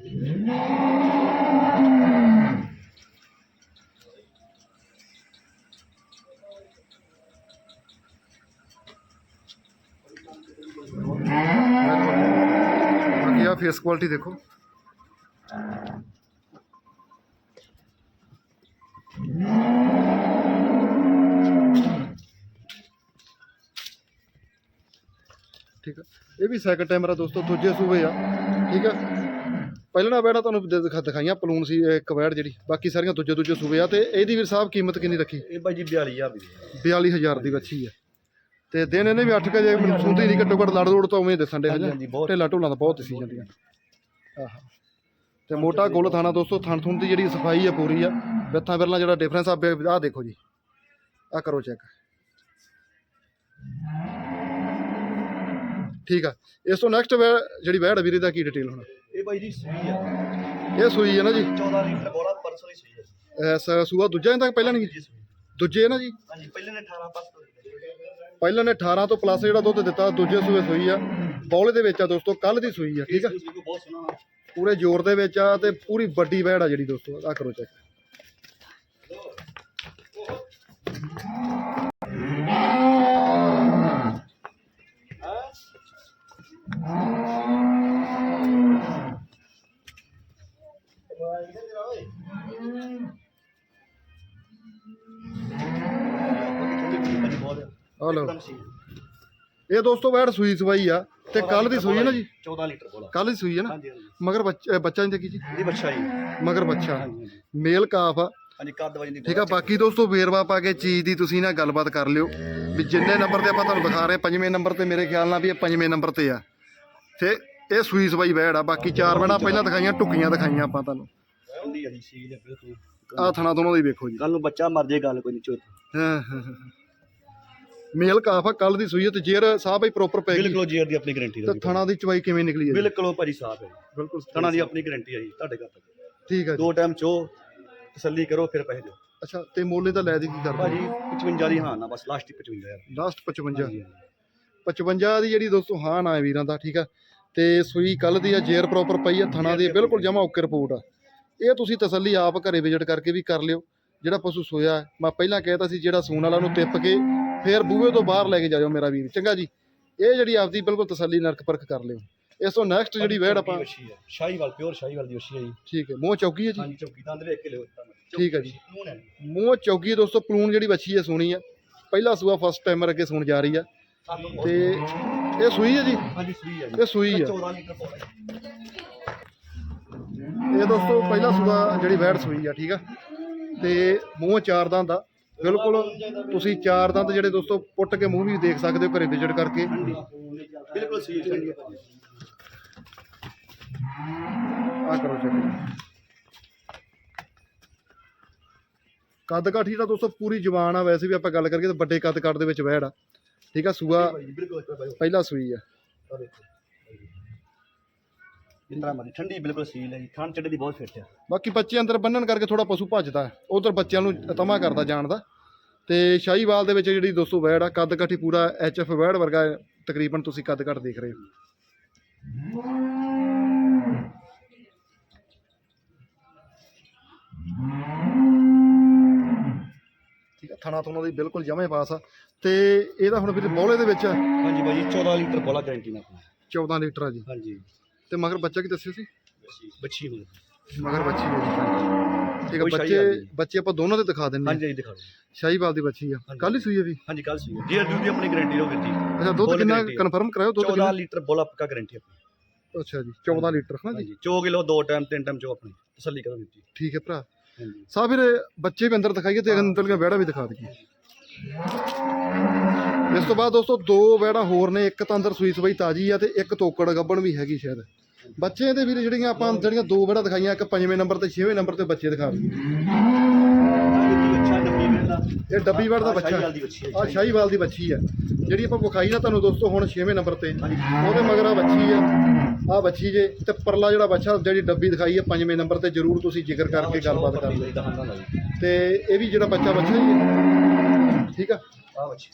ਬਾਕੀ ਆ ਫੇਸ ਕੁਆਲਿਟੀ ਦੇਖੋ। ਠੀਕ ਆ। ਇਹ ਵੀ ਸੈਕੰਡ ਟਾਈਮਰ ਆ ਦੋਸਤੋ ਦੂਜੇ ਸੂਬੇ ਆ। ਠੀਕ ਆ। ਪਹਿਲਾਂ ਬੈੜਾ ਤੁਹਾਨੂੰ ਦੇ- ਦਿਖਾ- ਦਿਖਾਈਆਂ ਪਲੂਨ ਸੀ ਇੱਕ ਵੈੜ ਜਿਹੜੀ। ਬਾਕੀ ਸਾਰੀਆਂ ਦੂਜੇ ਦੂਜੇ ਸੂਬੇ ਆ। ਤੇ ਇਹਦੀ ਵੀ ਸਾਹਿਬ ਕੀਮਤ ਕਿੰਨੀ ਰੱਖੀ? ਇਹ ਭਾਜੀ 42000 ਦੀ ਹੈ 42000 ਦੀ ਵੱਛੀ ਆ। ਤੇ ਦਿਨ ਇਹਨੇ ਵੀ 8 ਵਜੇ ਮੈਨੂੰ ਸੁਣਦੀ ਨਹੀਂ ਘੱਟੋ ਘੱਟ ਲੜ ਰੋਡ ਤੋਂ ਉਵੇਂ ਦੱਸਣ ਦੇ ਹਾਂਜੀ। ਢੇਲਾ ਢੋਲਾਂ ਦਾ ਬਹੁਤ ਦਿਸੀ ਜਾਂਦੀਆਂ। ਆਹਾ। ਤੇ ਮੋਟਾ ਗੁੱਲ ਥਾਣਾ ਦੋਸਤੋ ਥਣ ਥੁਣ ਦੀ ਜਿਹੜੀ ਸਫ਼ਾਈ ਆ ਪੂਰੀ ਆ। ਬਿੱਥਾਂ ਬਿਰਲਾਂ ਜਿਹੜਾ ਡਿਫਰੈਂਸ ਆ ਆਹ ਦੇਖੋ ਜੀ। ਆ ਕਰੋ ਚੈੱਕ ਠੀਕ ਆ। ਇਸ ਤੋਂ ਨੈਕਸਟ ਜਿਹੜੀ ਵੈੜ ਵੀਰੇ ਦਾ ਕੀ ਡਿਟੇਲ ਹੋਣਾ? ਇਹ ਭਾਈ ਜੀ ਸੂਈ ਹੈ ਇਹ ਸੂਈ ਹੈ ਨਾ ਜੀ। 14 ਲੀਟਰ ਬੋਲਾ ਪਰਸੋਂ ਹੀ ਸੂਈ ਹੈ ਐਸ ਸੂਆ ਦੂਜਾ ਇਹਦਾ ਪਹਿਲਾਂ ਨਹੀਂ? ਦੂਜੇ ਹੈ ਨਾ ਜੀ। ਹਾਂਜੀ ਪਹਿਲੇ ਨੇ 18 ਪਲੱਸ ਪਹਿਲਾਂ ਨੇ 18 ਤੋਂ ਪਲੱਸ ਜਿਹੜਾ ਦੁੱਧ ਦਿੱਤਾ ਦੂਜੇ ਸੂਏ ਸੂਈ ਆ। ਬੌਲੇ ਦੇ ਵਿੱਚ ਆ ਦੋਸਤੋ ਕੱਲ ਦੀ ਸੂਈ ਆ ਠੀਕ ਆ। ਪੂਰੇ ਜ਼ੋਰ ਦੇ ਵਿੱਚ ਆ ਤੇ ਪੂਰੀ ਵੱਡੀ ਵੈੜ ਆ ਜਿਹੜੀ ਦੋਸਤੋ ਆ ਕਰੋ ਚੈੱਕ ਆ ਲਓ। ਇਹ ਦੋਸਤੋ ਵੈੜ ਸੂਈ ਸਵਾਈ ਆ ਤੇ ਕੱਲ ਦੀ ਸੂਈ ਹੈ ਨਾ ਜੀ? 14 ਲੀਟਰ ਬੋਲਾ। ਕੱਲ ਦੀ ਸੂਈ ਹੈ ਨਾ? ਮਗਰ ਬੱਚਾ ਬੱਚਾ ਨਹੀਂ ਦੇਖੀ ਜੀ? ਇਹਦੀ ਬੱਚਾ ਜੀ। ਮਗਰ ਬੱਚਾ। ਮੇਲ ਕਾਫ ਆ। ਹਾਂਜੀ ਕੱਦ ਵਜਨ ਦੀ ਠੀਕ ਆ ਬਾਕੀ ਦੋਸਤੋ ਵੇਰਵਾ ਪਾ ਕੇ ਚੀਜ਼ ਦੀ ਤੁਸੀਂ ਨਾ ਗੱਲਬਾਤ ਕਰ ਲਿਓ। ਵੀ ਜਿੰਨੇ ਨੰਬਰ ਤੇ ਆਪਾਂ ਤੁਹਾਨੂੰ ਦਿਖਾ ਰਹੇ ਪੰਜਵੇਂ ਨੰਬਰ ਤੇ ਮੇਰੇ ਖਿਆਲ ਨਾਲ ਵੀ ਇਹ ਪੰਜਵੇਂ ਨੰਬਰ ਤੇ ਆ। ਤੇ ਇਹ ਸੂਈ ਸਵਾਈ ਵੈੜ ਆ ਬਾਕੀ ਚਾਰ ਵੈੜਾਂ ਪਹਿਲਾਂ ਦਿਖਾਈਆਂ ਟੁਕੀਆਂ ਦਿਖਾਈਆਂ ਆਪਾਂ ਤੁਹਾਨੂੰ। ਹੁੰਦੀ ਆ ਜੀ ਬਿਲਕੁਲ। ਥਣਾ ਦੋਨੋਂ ਦੀ ਵੇਖੋ ਜੀ। ਕੱਲ ਨੂੰ ਬੱਚਾ ਮਰ ਜੇ ਗੱਲ ਕੋਈ ਨਹੀਂ ਚੋਤ ਹਾਂ, ਹਾਂ, ਹਾਂ। ਮੇਲ ਕਾਫ ਆ ਕੱਲ ਦੀ ਸੂਈ ਤੇ ਜੇਰ ਸਾਹ ਬਈ ਪ੍ਰੋਪਰ ਪੈ ਗਈ। ਬਿਲਕੁਲ ਜੀਆਰ ਦੀ ਆਪਣੀ ਗਾਰੰਟੀ ਤੇ ਥਣਾ ਦੀ ਚਵਾਈ ਕਿਵੇਂ ਨਿਕਲੀ ਹੈ? ਬਿਲਕੁਲ ਭਾਜੀ ਸਾਫ਼ ਹੈ ਬਿਲਕੁਲ ਥਣਾ ਦੀ ਆਪਣੀ ਗਾਰੰਟੀ ਹੈ ਜੀ ਤੁਹਾਡੇ ਘਰ ਤੱਕ। ਠੀਕ ਹੈ ਦੋ ਟਾਈਮ ਚੋ ਤਸੱਲੀ ਕਰੋ ਫਿਰ ਪੈਸੇ ਦਿਓ। ਅੱਛਾ ਤੇ ਮੋਲੇ ਦਾ ਲੈ ਦੀ ਕੀ ਕਰਦੇ ਭਾਜੀ 55 ਦੀ ਹਾਂ ਨਾ ਬਸ ਲਾਸਟ ਹੀ 55 ਯਾਰ ਲਾਸਟ 55 ਹਾਂਜੀ, 55 ਦੀ ਜਿਹੜੀ ਦੋਸਤੋ ਹਾਂ ਨਾ ਹੈ ਵੀਰਾਂ ਦਾ ਠੀਕ ਆ? ਤੇ ਸੂਈ ਕੱਲ ਦੀ ਆ ਜੇਰ ਪ੍ਰੋਪਰ ਪਈ ਆ ਥਣਾ ਦੀ ਬਿਲਕੁਲ ਜਮਾ ਓਕੇ ਰਿਪੋਰਟ ਆ। ਇਹ ਤੁਸੀਂ ਤਸੱਲੀ ਆਪ ਘਰੇ ਵਿਜ਼ਿਟ ਕਰਕੇ ਵੀ ਕਰ ਲਿਓ ਜਿਹੜਾ ਪਸ਼ੂ ਸੋਇਆ ਹੈ, ਮੈਂ ਪਹਿਲਾਂ ਕਹਿਤਾ ਸੀ ਜਿਹੜਾ ਸੂਣ ਵਾਲਾ ਨੂੰ ਤਿੱਪ ਕੇ ਫੇਰ ਬੂਹੇ ਤੋਂ ਬਾਹਰ ਲੈ ਕੇ ਜਾਇਓ ਮੇਰਾ ਵੀਰ। ਚੰਗਾ ਜੀ। ਇਹ ਜਿਹੜੀ ਆਪਦੀ ਬਿਲਕੁਲ ਤਸੱਲੀ ਨਰਕ ਪਰਖ ਕਰ ਲਿਓ। ਇਸ ਤੋਂ ਨੈਕਸਟ ਜਿਹੜੀ ਵੈੜ ਆਪਾਂ ਵੱਛੀ ਹੈ। ਸ਼ਾਹੀਵਾਲ ਪਿਓਰ ਸ਼ਾਹੀਵਾਲ ਦੀ ਵੱਛੀ ਹੈ ਜੀ। ਠੀਕ ਹੈ ਮੂੰਹ ਚੌਕੀ ਹੈ ਜੀ? ਹਾਂਜੀ ਚੌਕੀ ਦੰਦ ਵੇਖ ਕੇ ਲਿਓ ਠੀਕ ਹੈ ਜੀ। ਮੂੰਹ ਚੌਕੀ ਹੈ ਦੋਸਤੋ ਪਲੂਣ ਜਿਹੜੀ ਬੱਚੀ ਹੈ ਸੋਹਣੀ ਆ ਪਹਿਲਾ ਸੂਆ ਫਸਟ ਟਾਈਮਰ ਅੱਗੇ ਸੁਣ ਜਾ ਰਹੀ ਆ। ਤੇ ਇਹ ਸੂਈ ਹੈ ਜੀ? ਹਾਂਜੀ ਸੂਈ ਹੈ ਇਹ ਸੂਈ ਆ 14 ਲੀਟਰ ਪਾਉਣਾ ਇਹ ਦੋਸਤੋ ਪਹਿਲਾ ਸੂਆ ਜਿਹੜੀ ਵੈੜ ਸੂਈ ਆ ਠੀਕ ਆ? ਤੇ ਮੂੰਹ ਚਾਰ ਦੰਦ ਆ। ਬਿਲਕੁਲ ਤੁਸੀਂ ਚਾਰ ਦੰਦ ਜਿਹੜੇ ਦੋਸਤੋ ਪੁੱਟ ਕੇ ਮੂੰਹ ਵੀ ਦੇਖ ਸਕਦੇ ਹੋ ਘਰੇ ਵਿਜ਼ਿਟ ਕਰਕੇ। ਬਿਲਕੁਲ ਸਹੀ ਆ ਕਰੋ ਚੈੱਕ ਕੱਦ ਕਾਠੀ ਦਾ ਦੋਸਤੋ ਪੂਰੀ ਜਵਾਨ ਆ ਵੈਸੇ ਵੀ ਆਪਾਂ ਗੱਲ ਕਰੀਏ ਤਾਂ ਵੱਡੇ ਕੱਦ ਕਾਠ ਦੇ ਵਿੱਚ ਵੈੜ ਆ। ਠੀਕ ਆ ਸੂਆ ਪਹਿਲਾ ਸੂਈ ਆ। ਆ ਦੇਖੋ। ਜਿੰਨਾ ਮਰਜ਼ੀ ਠੰਡੀ ਬਿਲਕੁਲ ਸੀਲ ਹੈ ਜੀ ਖਾਣ ਚੱਡੇ ਦੀ ਬਹੁਤ ਫਿੱਟ ਹੈ ਬਾਕੀ ਬੱਚੇ ਅੰਦਰ ਬੰਨਣ ਕਰਕੇ ਥੋੜਾ ਪਸ਼ੂ ਭੱਜਦਾ ਉਧਰ ਬੱਚਿਆਂ ਨੂੰ ਤਮਾ ਕਰਦਾ ਜਾਣ ਦਾ। ਤੇ ਸ਼ਾਹੀਵਾਲ ਦੇ ਵਿੱਚ ਜਿਹੜੀ ਦੋਸਤੋ ਵੈੜ ਆ ਕੱਦ ਕਾਠੀ ਪੂਰਾ ਐਚਐਫ ਵੈੜ ਵਰਗਾ। ਤਕਰੀਬਨ ਤੁਸੀਂ ਕੱਦ ਕਾਠ ਦੇਖ ਰਹੇ ਹੋ। ਠੀਕ ਆ ਥਣਾ ਥੁਣਾ ਦੀ ਬਿਲਕੁਲ ਜਮੇ ਪਾਸ ਆ। ਤੇ ਇਹਦਾ ਹੁਣ ਵੀਰ ਬੌਲੇ ਦੇ ਵਿੱਚ ਹਾਂਜੀ ਭਾਜੀ 14 ਲੀਟਰ ਬੋਲਾ ਗਾਰੰਟੀ ਨਾਲ ਆਪਣਾ 14 ਲੀਟਰ ਆ ਜੀ। ਹਾਂਜੀ। ਤੇ ਮਗਰ ਬੱਚਾ ਕੀ ਦੱਸਿਆ ਸੀ? ਬੱਚੀ ਹੋ ਮਗਰ ਬੱਚੀ ਹੈ ਜੀ ਠੀਕ ਆ ਬੱਚੇ। ਬੱਚੇ ਆਪਾਂ ਦੋਨੋਂ ਦੇ ਦਿਖਾ ਦਿੰਨੇ ਆ ਹਾਂਜੀ ਦਿਖਾ ਦਿਓ ਸ਼ਾਹੀਵਾਲ ਦੀ ਬੱਚੀ ਆ। ਕੱਲ ਹੀ ਸੂਈ ਹੈ ਵੀ ਹਾਂਜੀ ਕੱਲ ਸੀ ਜੀ ਅਰਜੂ ਦੀ ਆਪਣੀ ਗਾਰੰਟੀ ਵੀਰ ਜੀ ਅੱਛਾ ਦੁੱਧ ਕਿੰਨਾ। ਕਨਫਰਮ ਕਰਾਓ ਦੁੱਧ 14 ਕਿੰਨਾ ਲੀਟਰ ਬੋਲਾ ਪੱਕਾ ਗਾਰੰਟੀ ਆਪਣੀ। ਅੱਛਾ ਜੀ 14 ਲੀਟਰ ਹਾਂ ਜੀ। ਹਾਂਜੀ 2 ਕਿਲੋ ਦੋ ਟਾਈਮ ਤਿੰਨ ਟਾਈਮ ਚੋ ਆਪਣੀ। ਤਸੱਲੀ ਕਰੋ ਜੀ। ਠੀਕ ਹੈ ਭਰਾ। ਹਾਂਜੀ। ਸਾ ਫਿਰ ਬੱਚੇ ਵੀ ਅੰਦਰ ਦਿਖਾਈਏ ਤੇ ਅੰਦਰ ਦੀਆਂ ਵਿਹੜਾ ਵੀ ਦਿਖਾ ਦਈਏ। ਇਸ ਤੋਂ ਬਾਅਦ ਦੋਸਤੋ ਦੋ ਵਿਹੜਾ ਹੋਰ ਨੇ ਇੱਕ ਤਾਂ ਅੰਦਰ ਸੂਈ ਸਬਈ ਤਾਜੀ ਆ ਤੇ ਇੱਕ ਤੋਕੜ ਗੱਬਣ ਵੀ ਹੈਗੀ ਸ਼ਾਇਦ। ਬੱਚੇ ਦੇ ਵੀਰ ਜਿਹੜੀਆਂ ਆਪਾਂ ਜਿਹੜੀਆਂ ਦੋ ਵਿਹੜਾ ਦਿਖਾਈਆਂ ਇੱਕ ਪੰਜਵੇਂ ਨੰਬਰ ਤੇ ਛੇਵੇਂ ਨੰਬਰ ਤੇ ਬੱਚੇ ਦਿਖਾ ਦਈਏ। ਇਹ ਡੱਬੀ ਵੜ ਦਾ ਬੱਚਾ ਸ਼ਾਹੀਵਾਲ ਦੀ ਬੱਚੀ ਹੈ ਆ ਸ਼ਾਹੀਵਾਲ। ਦੀ ਬੱਚੀ ਆ ਜਿਹੜੀ ਆਪਾਂ ਵਿਖਾਈ ਨਾ ਤੁਹਾਨੂੰ ਦੋਸਤੋ ਹੁਣ 6ਵੇਂ ਨੰਬਰ ਤੇ। ਉਹਦੇ ਮਗਰ ਆ ਬੱਚੀ ਆ ਆ ਬੱਚੀ ਜੇ ਤੇ ਪਰਲਾ ਜਿਹੜਾ ਬੱਚਾ ਜਿਹੜੀ ਡੱਬੀ ਦਿਖਾਈ ਹੈ 5ਵੇਂ ਨੰਬਰ ਤੇ ਜਰੂਰ ਤੁਸੀਂ ਜ਼ਿਕਰ ਕਰਕੇ ਗੱਲਬਾਤ ਕਰ ਲਓ। ਤੇ ਇਹ ਵੀ ਜਿਹੜਾ ਬੱਚਾ ਬੱਚਾ ਹੀ ਹੈ। ਠੀਕ ਆ? ਆ ਬੱਚੀ।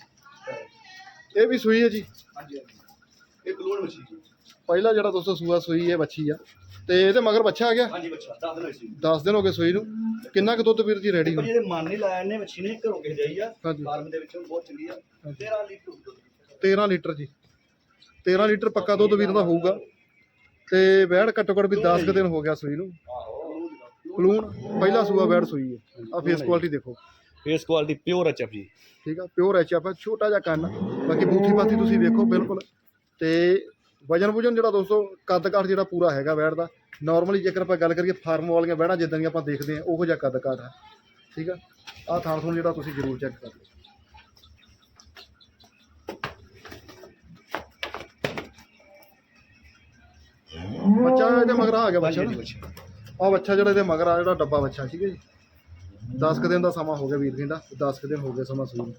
ਇਹ ਵੀ ਸੂਈ ਹੈ ਜੀ। ਹਾਂਜੀ ਇਹ ਬਲੂਨ ਬੱਚੀ ਪਹਿਲਾ ਜਿਹੜਾ ਦੋਸਤੋ ਸੂਆ ਸੂਈ ਹੈ ਬੱਚੀ ਆ। ਤੇ ਇਹਦੇ ਮਗਰ ਬੱਚਾ ਆ ਗਿਆ? ਹਾਂਜੀ ਬੱਚਾ ਦੱਸ ਦਿਨ ਹੋਈ ਸੀ। 10 ਦਿਨ ਹੋ ਗਏ ਸੂਈ ਨੂੰ। ਕਿੰਨਾ ਕੁ ਦੁੱਧ ਵੀਰ ਜੀ ਰੈਡੀ ਪਰ ਜਿਹਦੇ ਮਨ ਨਹੀਂ ਲਾਇਆ ਇਹਨੇ ਬੱਚੀ ਨੇ ਘਰੋਂ ਕੇ ਜਾਈ ਆ। ਹਾਂਜੀ। ਫਾਰਮ ਦੇ ਵਿੱਚੋਂ ਬਹੁਤ ਚੰਗੀ ਆ। 13 ਲੀਟਰ ਦੁੱਧ 13 ਲੀਟਰ ਜੀ। 13 ਲੀਟਰ ਪੱਕਾ ਦੁੱਧ ਵੀਰ ਦਾ ਹੋਊਗਾ। ਤੇ ਵੈੜ ਘੱਟੋ ਘੱਟ ਵੀ 10 ਕੁ ਦਿਨ ਹੋ ਗਿਆ ਸੂਈ ਨੂੰ। ਆਹੋ। ਪਲੂਣ ਪਹਿਲਾ ਸੂਆ ਵੈੜ ਸੂਈ ਹੈ। ਆ ਫੇਸ ਕੁਆਲਿਟੀ ਦੇਖੋ। ਫੇਸ ਕੁਆਲਿਟੀ ਪਿਓਰ ਐਚਐਫ ਜੀ। ਠੀਕ ਆ ਪਿਓਰ ਐਚ ਆਪਾਂ ਛੋਟਾ ਜਿਹਾ ਕੰਨ। ਬਾਕੀ ਬੂਥੀ ਪਾਥੀ ਤੁਸੀਂ ਵੇਖੋ ਬਿਲਕੁਲ। ਤੇ ਵਜਨ ਵੁਜਨ ਜਿਹੜਾ ਦੋਸਤੋ ਕੱਦ ਕਾਠ ਜਿਹੜਾ ਪੂਰਾ ਹੈਗਾ ਵੈੜ ਦਾ ਨਾਰਮਲੀ ਜੇਕਰ ਆਪਾਂ ਗੱਲ ਕਰੀਏ ਫਾਰਮ ਵਾਲੀਆਂ ਵੈੜਾਂ ਜਿੱਦਾਂ ਦੀਆਂ ਆਪਾਂ ਦੇਖਦੇ ਆ ਉਹੋ ਜਿਹਾ ਕੱਦ ਕਾਠ ਹੈ ਠੀਕ ਆ? ਆਹ ਥਾਣ ਥੂਣ ਜਿਹੜਾ ਤੁਸੀਂ ਜ਼ਰੂਰ ਚੈੱਕ ਕਰ ਲਓ। ਬੱਚਾ ਇਹਦੇ ਮਗਰ ਆ ਗਿਆ ਬੱਚੀ। ਆ ਬੱਚਾ ਜਿਹੜਾ ਇਹਦੇ ਮਗਰ ਆ ਜਿਹੜਾ ਡੱਬਾ ਬੱਚਾ ਠੀਕ ਹੈ ਜੀ? 10 ਕੁ ਦਿਨ ਦਾ ਸਮਾਂ ਹੋ ਗਿਆ ਵੀਰ ਜੀ ਦਾ 10 ਕੁ ਦਿਨ ਹੋ ਗਏ ਸਮਾਂ ਸੂਈ ਨੂੰ।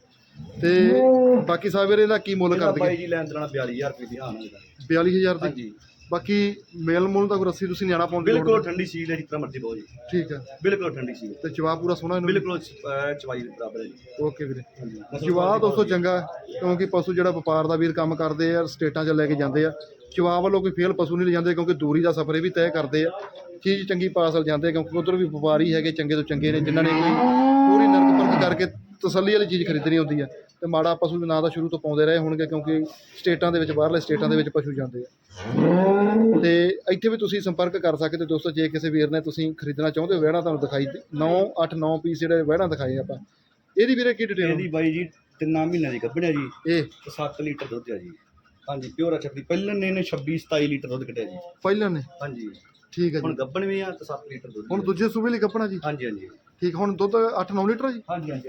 ਤੇ ਬਾਕੀ ਸਾਹਿਬ ਇਹਦਾ ਕੀ ਮੁੱਲ ਕਰ ਬਾਈ ਦਈਏ ਜੀ ਲੈਣ ਦੇਣਾ 42000 ਰੁਪਏ ਦੀ ਹਾਂ ਨਾ ਇਹਦਾ। 42000 ਦੀ? ਹਾਂਜੀ। ਬਾਕੀ ਮੇਲ ਮੁੱਲ ਤਾਂ ਕੋਈ ਰੱਸੀ ਤੁਸੀਂ ਨਿਆਣਾ ਪਾਉਣ ਦੀ ਲੋੜ ਬਿਲਕੁਲ ਠੰਡੀ ਸੀਲ ਹੈ ਜਿੱਦਾਂ ਮਰਜ਼ੀ ਬਹੁਤ ਜੀ। ਨਹੀਂ। ਠੀਕ ਹੈ। ਬਿਲਕੁਲ ਠੰਡੀ ਸੀਲ। ਤੇ ਜਵਾਬ ਪੂਰਾ ਸੋਹਣਾ ਇਹਨੂੰ। ਬਿਲਕੁਲ ਅਹ, ਚਵਾਈ ਦੇ ਬਰਾਬਰ ਹੈ ਜੀ। ਓਕੇ ਵੀਰੇ। ਜਵਾਬ ਦੋਸਤੋ ਚੰਗਾ ਹੈ, ਕਿਉਂਕਿ ਪਸ਼ੂ ਜਿਹੜਾ ਵਪਾਰ ਦਾ ਵੀਰ ਕੰਮ ਕਰਦੇ ਆ ਸਟੇਟਾਂ 'ਚ ਲੈ ਕੇ ਜਾਂਦੇ ਆ। ਜਵਾਬ ਵੱਲੋਂ ਕੋਈ ਫੇਲ ਪਸ਼ੂ ਨਹੀਂ ਲੈ ਜਾਂਦੇ ਕਿਉਂਕਿ ਦੂਰੀ ਦਾ ਸਫ਼ਰ ਇਹ ਵੀ ਤੈਅ ਕਰਦੇ ਆ। ਚੀਜ਼ ਚੰਗੀ ਪਾਸਲ ਜਾਂਦੇ ਆ, ਕਿਉਂਕਿ ਉਧਰ ਵੀ ਵਪਾਰੀ ਹੈਗੇ ਚੰਗੇ ਤੋਂ ਚੰਗੇ ਨੇ ਜਿਨ੍ਹਾਂ ਨੇ ਕੋਈ ਕਰਕੇ ਤਸੱਲੀ ਵਾਲੀ ਚੀਜ਼ ਖਰੀਦਣੀ ਹੁੰਦੀ ਆ। ਤੇ ਮਾੜਾ ਪਸ਼ੂ ਨਾ ਤਾਂ ਸ਼ੁਰੂ ਤੋਂ ਪਾਉਂਦੇ ਰਹੇ ਹੋਣਗੇ ਕਿਉਂਕਿ ਸਟੇਟਾਂ ਦੇ ਵਿੱਚ ਬਾਹਰਲੇ ਸਟੇਟਾਂ ਦੇ ਵਿੱਚ ਪਸ਼ੂ ਜਾਂਦੇ ਆ। ਤੇ ਇੱਥੇ ਵੀ ਤੁਸੀਂ ਸੰਪਰਕ ਕਰ ਸਕਦੇ ਦੋਸਤੋ ਜੇ ਕਿਸੇ ਵੀਰ ਨੇ ਤੁਸੀਂ ਖਰੀਦਣਾ ਚਾਹੁੰਦੇ ਹੋ ਵਹਿਣਾ ਤੁਹਾਨੂੰ ਦਿਖਾਈ 9 8 9 ਪੀਸ ਜਿਹੜੇ ਵਹਿਣਾ ਦਿਖਾਏ ਆਪਾਂ। ਇਹਦੀ ਵੀਰੇ ਕੀ ਡਿਟੇਲ ਇਹਦੀ ਬਾਈ ਜੀ ਤਿੰਨਾਂ ਮਹੀਨਿਆਂ ਦੀ ਕੱਢਿਆ ਜੀ। ਇਹ? ਤੇ 7 ਲੀਟਰ ਦੁੱਧ ਆ ਜੀ। ਹਾਂਜੀ ਪਿਓਰ ਅੱਛਾ ਦੀ ਪਹਿਲਾਂ ਨੇ ਇਹਨੇ 26 27 ਲੀਟਰ ਦੁੱਧ ਕੱਢਿਆ ਜੀ। ਪਹਿਲਾਂ ਨੇ? ਹਾਂਜੀ। ਠੀਕ ਹੈ ਹੁਣ ਜੀ ਗੱਬਣ ਵੀ ਆ ਤੇ 7 ਲੀਟਰ ਦੁੱਧ ਹੁਣ ਦੂਜੇ ਸੂਬੇ ਲਈ ਕੱਪਣਾ ਜੀ? ਹਾਂਜੀ ਹਾਂਜੀ। ਠੀਕ ਹੁਣ ਦੁੱਧ 8 9 ਲੀਟਰ ਜੀ? ਹਾਂਜੀ ਹਾਂਜੀ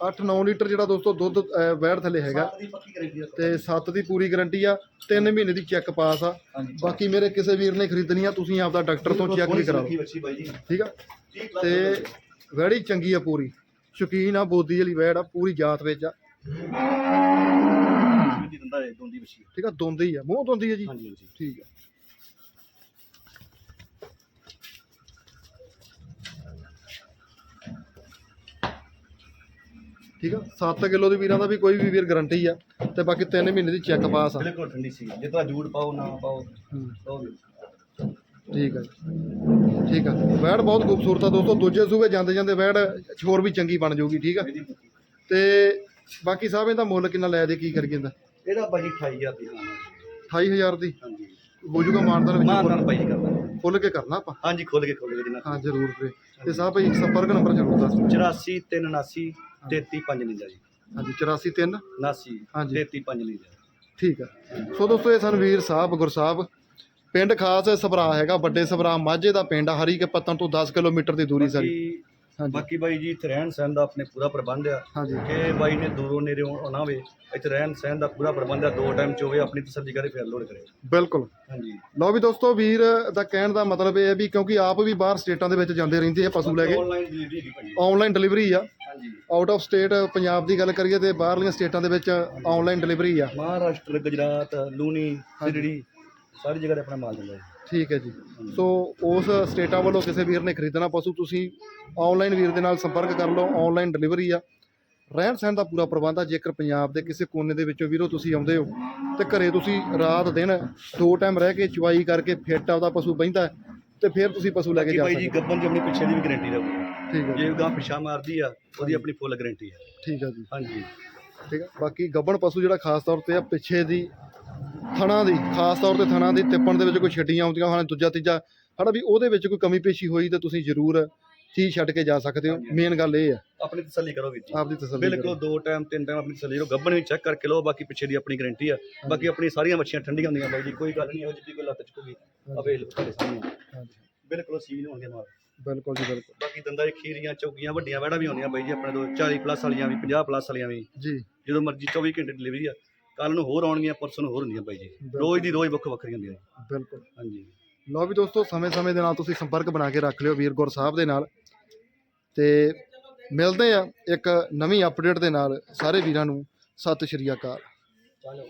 8 9 ਲੀਟਰ ਜਿਹੜਾ ਦੋਸਤੋ ਦੁੱਧ ਅਹ, ਵਹਿੜ ਥੱਲੇ ਹੈਗਾ। ਦੀ ਪੱਕੀ ਗਾਰੰਟੀ ਤੇ 7 ਦੀ ਪੂਰੀ ਗਾਰੰਟੀ ਆ 3 ਮਹੀਨੇ ਦੀ ਚੈੱਕ ਪਾਸ ਆ। ਹਾਂਜੀ। ਬਾਕੀ ਮੇਰੇ ਕਿਸੇ ਵੀਰ ਨੇ ਖਰੀਦਣੀ ਆ ਤੁਸੀਂ ਆਪਦਾ ਡਾਕਟਰ ਤੋਂ ਚੈੱਕ ਵੀ ਕਰਾ ਲਓ ਬੱਚੀ ਬਾਈ ਜੀ। ਠੀਕ ਆ? 30 plus ਤੇ ਵਹਿੜੀ ਚੰਗੀ ਆ ਪੂਰੀ। ਸ਼ੌਕੀਨ ਆ ਬੋਦੀ ਵਾਲੀ ਵਹਿੜ ਆ ਪੂਰੀ ਜਾਤ ਵਿੱਚ ਆ। ਦੰਦਾ ਹੈ ਦੋਂਦੀ ਬੱਚੀ ਠੀਕ ਆ ਦੋਂਦੀ ਆ ਮੂੰਹ ਦੋਂਦੀ ਆ ਜੀ? ਹਾਂਜੀ ਹਾਂਜੀ। ਠੀਕ ਆ। ਠੀਕ ਆ? 7 ਕਿਲੋ ਦੇ ਵੀਰਾਂ ਦਾ ਵੀ ਕੋਈ ਵੀ ਵੀਰ ਗਾਰੰਟੀ ਆ ਤੇ ਬਾਕੀ 3 ਮਹੀਨੇ ਦੀ ਚੈੱਕ ਪਾਸ ਆ। ਬਿਲਕੁਲ ਠੰਡੀ ਸੀ। ਜੇ ਤਾਂ ਜੂੜ ਪਾਓ ਨਾ ਪਾਓ ਠੀਕ ਆ। ਠੀਕ ਆ। ਵੈੜ ਬਹੁਤ ਖੂਬਸੂਰਤ ਆ ਦੋਸਤੋ। ਦੂਜੇ ਸੂਬੇ ਜਾਂਦੇ ਜਾਂਦੇ ਵੈੜ ਹੋਰ ਵੀ ਚੰਗੀ ਬਣ ਜਾਊਗੀ ਠੀਕ ਆ? ਤੇ ਬਾਕੀ ਸਾਹਿਬ ਇਹਦਾ ਮੁੱਲ ਕਿੰਨਾ ਲੈ ਦੇ ਕੀ ਕਰੀਏ ਇਹਦਾ? ਇਹਦਾ ਬਾਈ 28000 ਦੀ ਹਾਂ। 28000 ਦੀ? ਹਾਂਜੀ। ਹੋ ਜਾਊਗਾ ਮਾਨਦਾਨ ਵਿੱਚ ਮਾਨਦਾਨ ਬਾਈ ਕਰਦਾ ਖੁੱਲ ਕੇ ਕਰਨਾ ਆਪਾਂ? ਹਾਂਜੀ ਖੋਲ ਕੇ ਖੋਲ ਕੇ ਜਿੰਨਾ ਹਾਂ ਜ਼ਰੂਰ ਤੇ ਸਾਹਿਬ ਭਾਈ ਸੰਪਰਕ ਨੰਬਰ ਜ਼ਰੂਰ ਦੱਸ ਦਿਓ। 84 379 33559 ਜੀ। ਹਾਂਜੀ 84 3 79 ਹਾਂਜੀ। 33559 ਠੀਕ ਆ। ਸੋ ਦੋਸਤੋ ਇਹ ਸਨ ਵੀਰ ਸਾਹਿਬ ਗੁਰਸਾਹਿਬ ਪਿੰਡ ਖਾਸ ਸਭਰਾ ਹੈਗਾ ਵੱਡੇ ਸਭਰਾ ਮਾਝੇ ਦਾ ਪਿੰਡ ਆ ਹਰੀ ਕੇ ਪੱਤਨ ਤੋਂ 10 ਕਿਲੋਮੀਟਰ ਦੀ ਦੂਰੀ ਸਾਡੀ। ਬਾਕੀ ਬਾਈ ਜੀ ਇੱਥੇ ਰਹਿਣ ਸਹਿਣ ਦਾ ਆਪਣੇ ਪੂਰਾ ਪ੍ਰਬੰਧ ਆ। ਕਿ ਬਾਈ ਨੇ ਦੂਰੋਂ ਨੇੜੇ ਆਉਣਾ ਹੋਵੇ ਇੱਥੇ ਰਹਿਣ ਸਹਿਣ ਦਾ ਪੂਰਾ ਪ੍ਰਬੰਧ ਆ ਦੋ ਟਾਈਮ ਚ ਹੋਵੇ ਆਪਣੀ ਤਸੱਲੀ ਕਰੇ ਫਿਰ ਲੋਡ ਕਰੇ। ਬਿਲਕੁਲ। ਹਾਂਜੀ। ਲਓ ਵੀ ਦੋਸਤੋ ਵੀਰ ਦਾ ਕਹਿਣ ਦਾ ਮਤਲਬ ਇਹ ਹੈ ਵੀ ਕਿਉਂਕਿ ਆਪ ਵੀ ਬਾਹਰ ਸਟੇਟਾਂ ਦੇ ਵਿੱਚ ਜਾਂਦੇ ਰਹਿੰਦੇ ਆ ਪਸ਼ੂ ਲੈ ਕੇ। ਆਨਲਾਈਨ ਡਿਲੀਵਰੀ ਹੈਗੀ ਭਾਈ ਆਨਲਾਈਨ ਡਿਲੀਵਰੀ ਆ। ਹਾਂਜੀ। ਆਊਟ ਆਫ ਸਟੇਟ ਪੰਜਾਬ ਦੀ ਗੱਲ ਕਰੀਏ ਤੇ ਬਾਹਰਲੀਆਂ ਸਟੇਟਾਂ ਦੇ ਵਿੱਚ ਆਨਲਾਈਨ ਡਿਲੀਵਰੀ ਆ। ਮਹਾਰਾਸ਼ਟਰ ਗੁਜਰਾਤ ਲੂਣੀ ਸਿਰੜੀ ਸਾਰੀ ਜਗ੍ਹਾ ਤੇ ਆਪਣਾ ਮਾਲ ਜਾਂਦਾ ਹੈ ਠੀਕ ਹੈ ਜੀ। ਸੋ ਉਸ ਸਟੇਟਾਂ ਵੱਲੋਂ ਕਿਸੇ ਵੀਰ ਨੇ ਖਰੀਦਣਾ ਪਸ਼ੂ ਤੁਸੀਂ ਆਨਲਾਈਨ ਵੀਰ ਦੇ ਨਾਲ ਸੰਪਰਕ ਕਰ ਲਓ ਆਨਲਾਈਨ ਡਿਲੀਵਰੀ ਆ। ਰਹਿਣ ਸਹਿਣ ਦਾ ਪੂਰਾ ਪ੍ਰਬੰਧ ਆ ਜੇਕਰ ਪੰਜਾਬ ਦੇ ਕਿਸੇ ਕੋਨੇ ਦੇ ਵਿੱਚੋਂ ਵੀਰੋ ਤੁਸੀਂ ਆਉਂਦੇ ਹੋ ਤੇ ਘਰੇ ਤੁਸੀਂ ਰਾਤ ਦਿਨ ਦੋ ਟਾਈਮ ਰਹਿ ਕੇ ਚੁਆਈ ਕਰਕੇ ਫਿੱਟ ਆਪਦਾ ਪਸ਼ੂ ਬਹਿੰਦਾ ਹੈ, ਤੇ ਫਿਰ ਤੁਸੀਂ ਪਸ਼ੂ ਲੈ ਕੇ ਜਾ ਜੀ ਸਕਦੇ ਗੱਬਨ ਚ ਆਪਣੀ ਪਿੱਛੇ ਦੀ ਵੀ ਗਾਰੰਟੀ ਰਹੂ ਹੋ। ਠੀਕ ਹੈ ਜੀ। ਜੇ ਗਾਂ ਪਿਛਾ ਮਾਰਦੀ ਆ ਉਹਦੀ ਆਪਣੀ ਫੁੱਲ ਗਾਰੰਟੀ ਹੈ ਠੀਕ ਹੈ ਜੀ। ਹਾਂਜੀ। ਠੀਕ ਹੈ। ਬਾਕੀ ਗੱਬਣ ਪਸ਼ੂ ਜਿਹੜਾ ਖਾਸ ਤੌਰ ਤੇ ਆ ਪਿੱਛੇ ਦੀ ਥਣਾ ਦੀ ਖਾਸ ਤੌਰ ਤੇ ਥਣਾ ਦੀ ਤਿੱਪਣ ਦੇ ਵਿੱਚ ਕੋਈ ਛੱਡੀਆਂ ਆਉਂਦੀਆਂ ਹਨ ਦੂਜਾ ਤੀਜਾ ਹਨਾ ਵੀ ਉਹਦੇ ਵਿੱਚ ਕੋਈ ਕਮੀ ਪੇਸ਼ੀ ਹੋਈ ਤਾਂ ਤੁਸੀਂ ਜ਼ਰੂਰ ਚੀਜ਼ ਛੱਡ ਕੇ ਜਾ ਸਕਦੇ ਹੋ। ਮੇਨ ਗੱਲ ਇਹ ਆ। ਆਪਣੀ ਤਸੱਲੀ ਕਰੋ ਵੀਰ ਜੀ। ਆਪਦੀ ਤਸੱਲੀ ਬਿਲਕੁਲ ਦੋ ਟਾਈਮ ਤਿੰਨ ਟਾਈਮ ਆਪਣੀ ਤਸੱਲੀ ਕਰੋ। ਗੱਬਨ ਵੀ ਚੈੱਕ ਕਰਕੇ ਲਓ ਬਾਕੀ ਪਿੱਛੇ ਦੀ ਆਪਣੀ ਗਾਰੰਟੀ ਆ। ਬਾਕੀ ਆਪਣੀ ਸਾਰੀਆਂ ਮੱਛੀਆਂ ਠੰਡੀਆਂ ਹੁੰਦੀਆਂ ਬਾਈ ਜੀ ਕੋਈ ਗੱਲ ਨਹੀਂ ਇਹੋ ਜਿਹੀ ਕੋਈ ਲੱਤ ਚੁੱਕੂਗੀ ਅਵੇਲੇਬਲ ਤੁਹਾਡੇ ਸਾਹਮਣੇ। ਹਾਂਜੀ। ਬਿਲਕੁਲ ਸੀਲ ਹੋਣਗੇ ਨਾਲ। ਬਿਲਕੁਲ ਜੀ ਬਿਲਕੁਲ। ਬਾਕੀ ਦੰਦਾਂ ਦੀ ਖੀਰੀਆਂ ਚੌਕੀਆਂ ਵੱਡੀਆਂ ਵੜਾ ਵੀ ਆਉਂਦੀਆਂ ਬਾਈ ਜੀ ਆਪਣੇ ਤੋਂ 40 ਪਲੱਸ ਵਾਲੀਆਂ ਵੀ 50 ਪਲੱਸ ਵਾਲੀਆਂ ਵੀ। ਜੀ। ਜਦੋਂ ਮਰਜ਼ੀ 24 ਘੰਟੇ ਡਿਲੀਵਰੀ ਆ। ਕੱਲ ਨੂੰ ਹੋਰ ਆਉਣਗੀਆਂ ਪਰਸੋਂ ਨੂੰ ਹੋਰ ਹੁੰਦੀਆਂ ਬਾਈ ਜੀ। ਰੋਜ਼ ਦੀ ਰੋਜ਼ ਵੱਖ ਵੱਖਰੀਆਂ ਹੁੰਦੀਆਂ ਬਿਲਕੁਲ। ਹਾਂਜੀ। ਲਓ ਵੀ ਦੋਸਤੋ ਸਮੇਂ-ਸਮੇਂ ਦੇ ਨਾਲ ਤੁਸੀਂ ਸੰਪਰਕ ਬਣਾ ਕੇ ਰੱਖ ਲਿਓ ਵੀਰ ਗੁਰ ਸਾਹਿਬ ਦੇ ਨਾਲ। ਤੇ ਮਿਲਦੇ ਆ ਇੱਕ ਨਵੀਂ ਅਪਡੇਟ ਦੇ ਨਾਲ ਸਾਰੇ ਵੀਰਾਂ ਨੂੰ। ਸਤਿ ਸ਼੍ਰੀ ਅਕਾਲ। ਚਲੋ।